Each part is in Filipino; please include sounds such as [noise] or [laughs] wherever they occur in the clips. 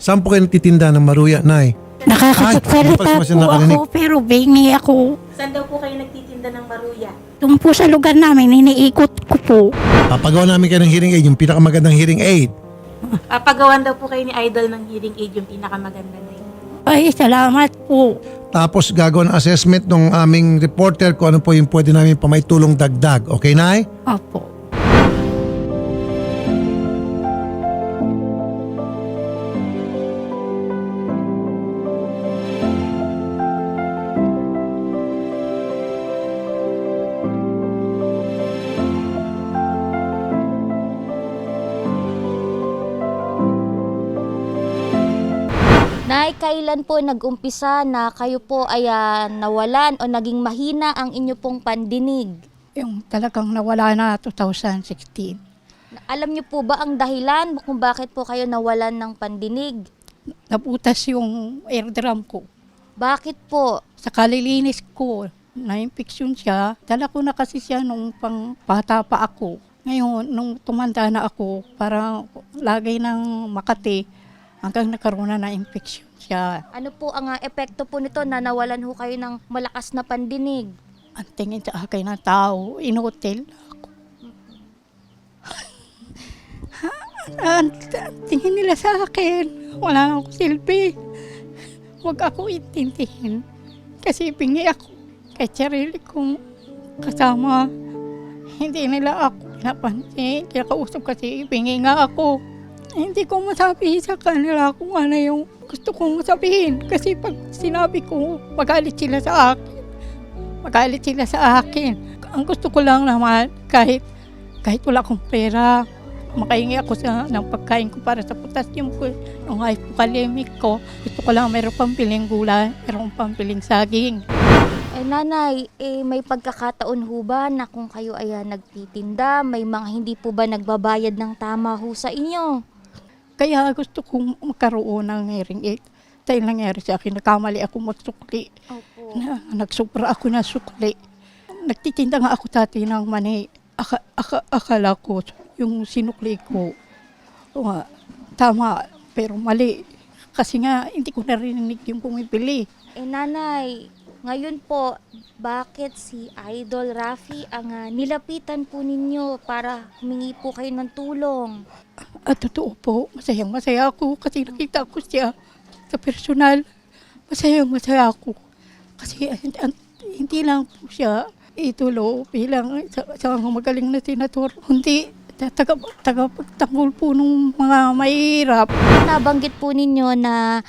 Saan po kayo nagtitinda ng maruya, Nay? Nakakapagsalita Ay, po pa nakarinig. ako pero bingi ako. Saan daw po kayo nagtitinda ng maruya? Doon po sa lugar namin, iniikot ko po. Papagawa namin kayo ng hearing aid, yung pinakamagandang hearing aid. Papagawan daw po kayo ni Idol ng hearing aid yung pinakamaganda na yun. Ay, salamat po. Tapos gagawin ang assessment ng aming reporter kung ano po yung pwede namin pamaitulong dagdag. Okay, Nay? Opo. Nay, kailan po nag-umpisa na kayo po ay ah, nawalan o naging mahina ang inyo pong pandinig? Yung talagang nawala na 2016. Alam niyo po ba ang dahilan kung bakit po kayo nawalan ng pandinig? Naputas yung eardrum ko. Bakit po? Sa kalilinis ko, na-infection siya. Dala ko na kasi siya nung pang bata pa ako. Ngayon, nung tumanda na ako, parang lagay ng Makati, hanggang nagkaroon na na infection siya. Ano po ang ah, epekto po nito na nawalan ho kayo ng malakas na pandinig? Ang tingin sa akin ng tao, inutil ako. ang, [laughs] ang tingin nila sa akin, wala na akong silbi. Huwag ako intindihin. Kasi pingi ako kahit sarili kong kasama. Hindi nila ako napansin. Kaya kausap kasi pingi nga ako. Hindi ko masabi sa kanila kung ano yung gusto kong sabihin. Kasi pag sinabi ko, magalit sila sa akin magalit sila sa akin. Ang gusto ko lang naman, kahit, kahit wala akong pera, makahingi ako sa, ng pagkain ko para sa potassium ko, yung hypokalemic ko. Gusto ko lang mayroong pampiling gulay, mayroong pampiling saging. Eh nanay, eh, may pagkakataon ho ba na kung kayo ay ah, nagtitinda, may mga hindi po ba nagbabayad ng tama ho sa inyo? Kaya gusto kong magkaroon ng hearing aid. Dahil nangyari sa akin, nakamali ako magsukli. Opo. Na, nagsupra ako na sukli. Nagtitinda nga ako dati ng mani. Aka, aka, akala ko yung sinukli ko. nga, tama, pero mali. Kasi nga, hindi ko narinig yung pumipili. Eh nanay, ngayon po, bakit si Idol Rafi ang ah, nilapitan po ninyo para humingi po kayo ng tulong? At totoo po, masayang masaya ako kasi nakita ko siya sa personal. Masayang masaya ako. Kasi hindi lang po siya itulo bilang sa, sa magaling na senator. Hindi taga, tagapagtanggol po ng mga mahirap. Nabanggit po ninyo na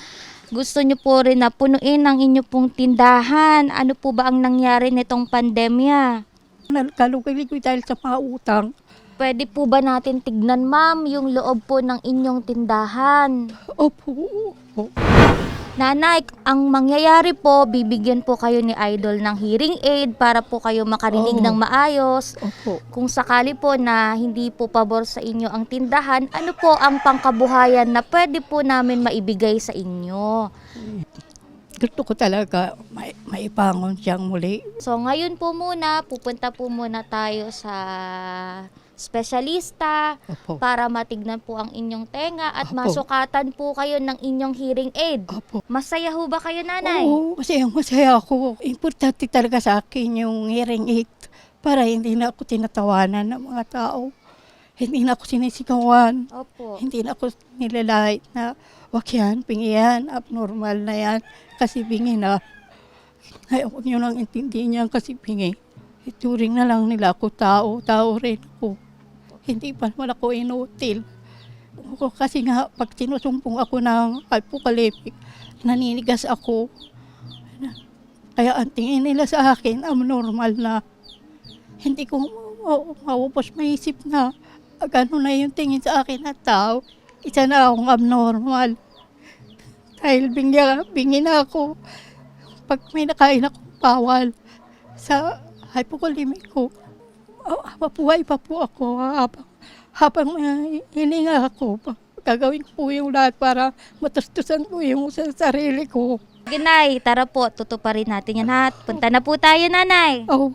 gusto nyo po rin na punuin ang inyo pong tindahan. Ano po ba ang nangyari nitong pandemya? Nagkalugalig dahil sa mga utang. Pwede po ba natin tignan ma'am yung loob po ng inyong tindahan? Opo. Nanay, ang mangyayari po, bibigyan po kayo ni Idol ng hearing aid para po kayo makarinig Oo. ng maayos. Opo. Kung sakali po na hindi po pabor sa inyo ang tindahan, ano po ang pangkabuhayan na pwede po namin maibigay sa inyo? Gusto ko talaga may, maipangon siyang muli. So ngayon po muna, pupunta po muna tayo sa espesyalista Opo. para matignan po ang inyong tenga at Opo. masukatan po kayo ng inyong hearing aid. Opo. Masaya ho ba kayo, nanay? Oo, masayang masaya ako. Importante talaga sa akin yung hearing aid para hindi na ako tinatawanan ng mga tao. Hindi na ako sinisigawan. Opo. Hindi na ako nilalait na wag yan, pingi yan, abnormal na yan. Kasi pingi na. Ay, huwag nyo lang intindihin yan kasi pingi. Ituring na lang nila ako tao, tao rin ako. Hindi pa naman ako inutil. Kasi nga, pag sinusumpong ako ng hypokalemic, naninigas ako. Kaya ang tingin nila sa akin, abnormal na. Hindi ko ma- maupos maisip na gano'n na yung tingin sa akin na tao. Isa na akong abnormal. Dahil bingya, bingi na ako. Pag may nakain akong bawal sa hypokalemic ko, mabuhay pa po ako habang, habang may hininga ako. Gagawin ko po yung lahat para matustusan ko yung sa sarili ko. Ginay, tara po, tutuparin natin yan ha. Punta na po tayo, nanay. Oh,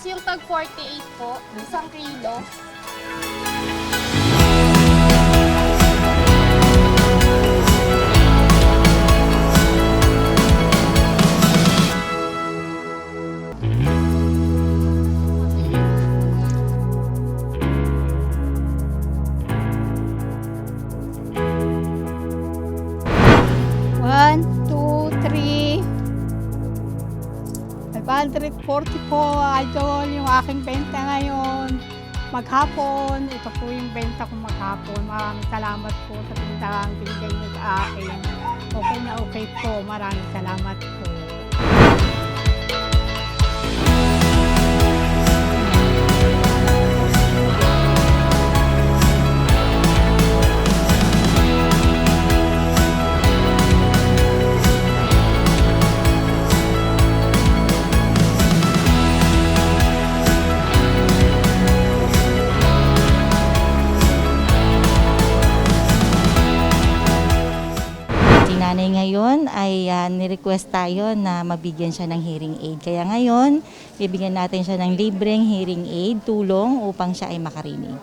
48 po, isang kilo. One, two, three. 540 po, idol, yung aking benta ngayon. Maghapon, ito po yung benta ko maghapon. Maraming salamat po sa bintang binigay niyo sa akin. Okay na okay po, maraming salamat po. Ni-request tayo na mabigyan siya ng hearing aid. Kaya ngayon, bibigyan natin siya ng libreng hearing aid, tulong upang siya ay makarinig.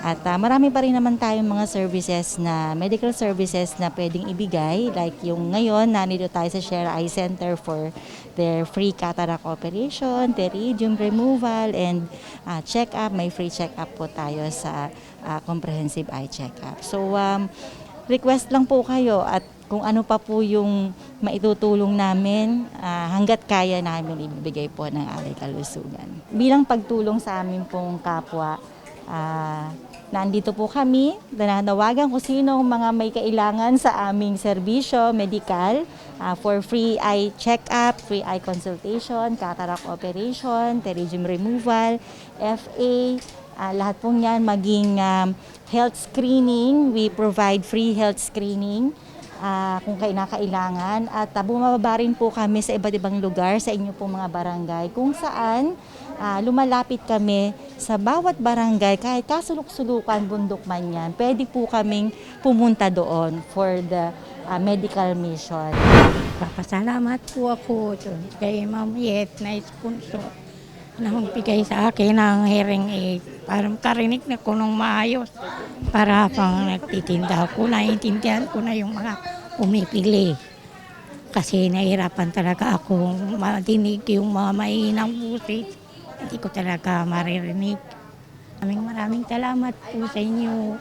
At ah, marami pa rin naman tayong mga services na medical services na pwedeng ibigay. Like yung ngayon, nandito tayo sa Share Eye Center for their free cataract operation, pterygium removal, and ah, check-up. May free check-up po tayo sa ah, comprehensive eye check-up. So, um, request lang po kayo at kung ano pa po yung maitutulong namin ah, hanggat kaya namin ibibigay po ng alay kalusugan. Bilang pagtulong sa amin pong kapwa, ah, nandito po kami, nananawagan kung sino mga may kailangan sa aming serbisyo, medical, ah, for free eye check-up, free eye consultation, cataract operation, pterygium removal, FA, Ah, lahat po niyan maging um, health screening. We provide free health screening ah, kung kailangan at uh, bumababa rin po kami sa iba't ibang lugar sa inyo pong mga barangay kung saan ah, lumalapit kami sa bawat barangay kahit kasulok-sulukan bundok man yan pwede po kaming pumunta doon for the ah, medical mission. Papasalamat po ako kay Ma'am Yet na sponsor na magbigay sa akin ng hearing aid para makarinig na ko ng maayos para pang nagtitinda ako, naiintindihan ko na yung mga pumipili. Kasi nahirapan talaga ako madinig yung mga mainang busis. Hindi ko talaga maririnig. Maraming maraming salamat po sa inyo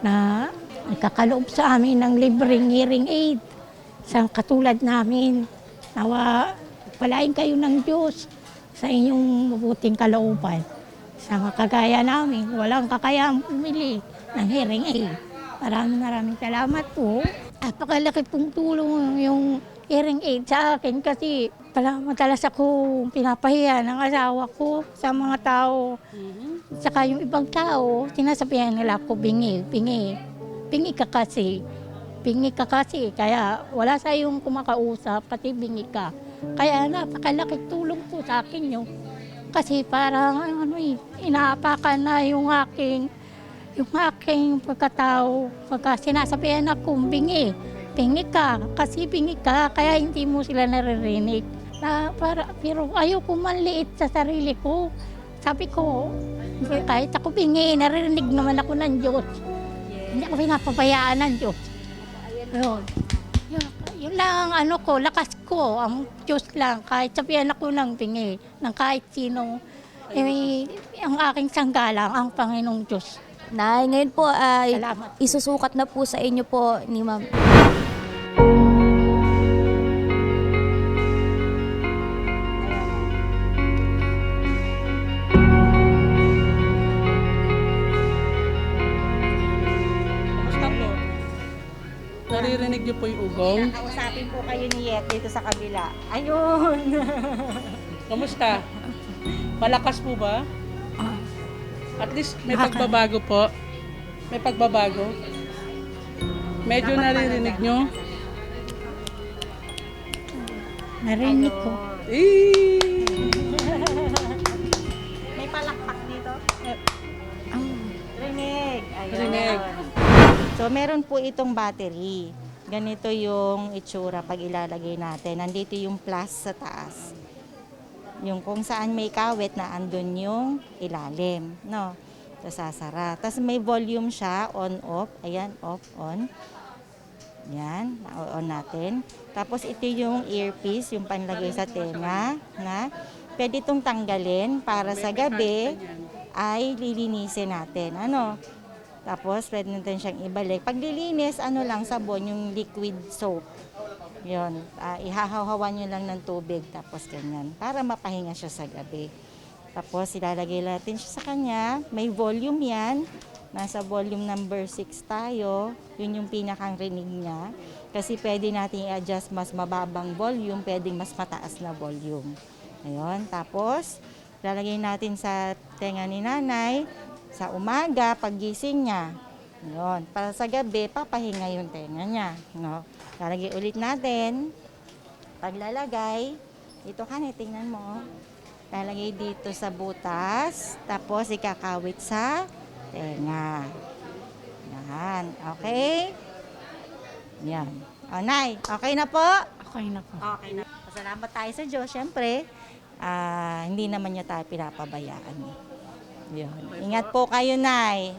na nagkakaloob sa amin ng libreng hearing aid sa katulad namin. Nawa, palain kayo ng Diyos sa inyong mabuting kalooban. Sa kagaya namin, walang kakayang pumili ng hearing aid. Maraming maraming salamat po. At pakalaki pong tulong yung hearing aid sa akin kasi pala madalas ako pinapahiya ng asawa ko sa mga tao. Saka yung ibang tao, sinasabihan nila ako, bingi, bingi. Bingi ka kasi. Bingi ka kasi. Kaya wala sa yung kumakausap, pati bingi ka. Kaya napakalaki tulong po sa akin yun. Kasi parang ano eh, inaapakan na yung aking yung aking pagkatao. Pagka sinasabihan akong bingi, bingi ka, kasi bingi ka, kaya hindi mo sila naririnig. Na para, pero ayoko manliit sa sarili ko. Sabi ko, kahit ako bingi, naririnig naman ako ng Diyos. Hindi ako pinapabayaan ng Diyos. Yun. Yun, lang ang ano ko, lakas ko, ang Diyos lang. Kahit sabihan ako ng bingi, ng kahit sino, eh, ang aking sanggalang, ang Panginoong Diyos. Nay, ngayon po ay Salamat. isusukat na po sa inyo po ni Ma'am. Naririnig niyo po yung ugong? Kausapin po kayo ni Yet dito sa kabila. Ayun! [laughs] Kamusta? Malakas po ba? Ah. At least may pagbabago po. May pagbabago. Medyo naririnig nyo. Narinig ko. Eh! [laughs] May palakpak dito. Rinig. Ayun. Rinig. So, meron po itong battery. Ganito yung itsura pag ilalagay natin. Nandito yung plus sa taas. Yung kung saan may kawit na andun yung ilalim, no? Tapos sasara. Tapos may volume siya, on, off. Ayan, off, on. Yan, na-on natin. Tapos ito yung earpiece, yung panlagay sa tenga, na pwede itong tanggalin para sa gabi ay lilinisin natin. Ano? Tapos pwede natin siyang ibalik. Pag lilinis, ano lang, sabon, yung liquid soap. Yun, ah, ihahawawan nyo lang ng tubig, tapos ganyan, para mapahinga siya sa gabi. Tapos ilalagay natin siya sa kanya, may volume yan, nasa volume number 6 tayo, yun yung pinakang rinig niya. Kasi pwede natin i-adjust mas mababang volume, pwedeng mas mataas na volume. Ayun, tapos lalagay natin sa tenga ni nanay, sa umaga, paggising niya. Yun. Para sa gabi, papahinga yung tenga niya. No? Lalagay ulit natin. Paglalagay, ito ka tingnan mo. Lalagay dito sa butas, tapos ikakawit sa tenga. Yan. Okay? Yan. O, Nay, okay na po? Okay na po. Okay na. Salamat tayo sa Diyos. Siyempre, ah, hindi naman niya tayo pinapabayaan. Yun. Ingat po kayo, Nay.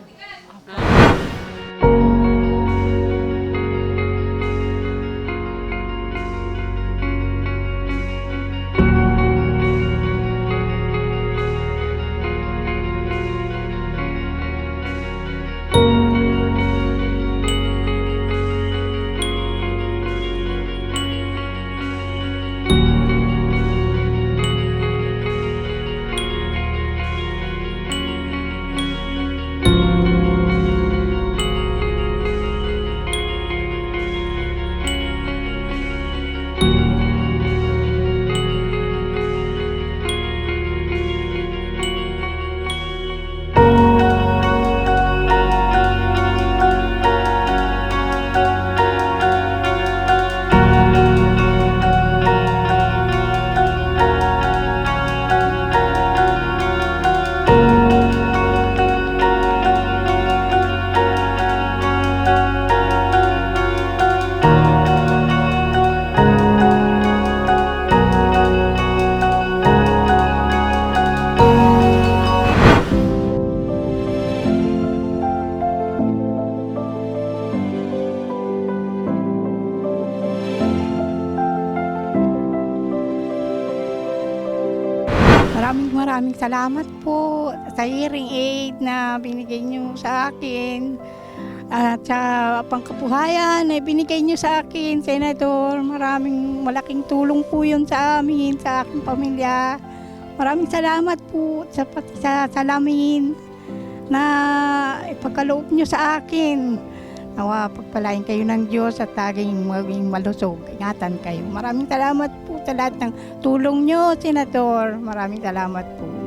Maraming maraming salamat po sa hearing aid na binigay niyo sa akin. At sa pangkabuhayan na binigay niyo sa akin, Senator. Maraming malaking tulong po yun sa amin, sa aking pamilya. Maraming salamat po sa sa salamin na ipagkaloob niyo sa akin. Nawa, pagpalain kayo ng Diyos at taging maging malusog. Ingatan kayo. Maraming salamat po sa lahat ng tulong nyo, Senator. Maraming salamat po.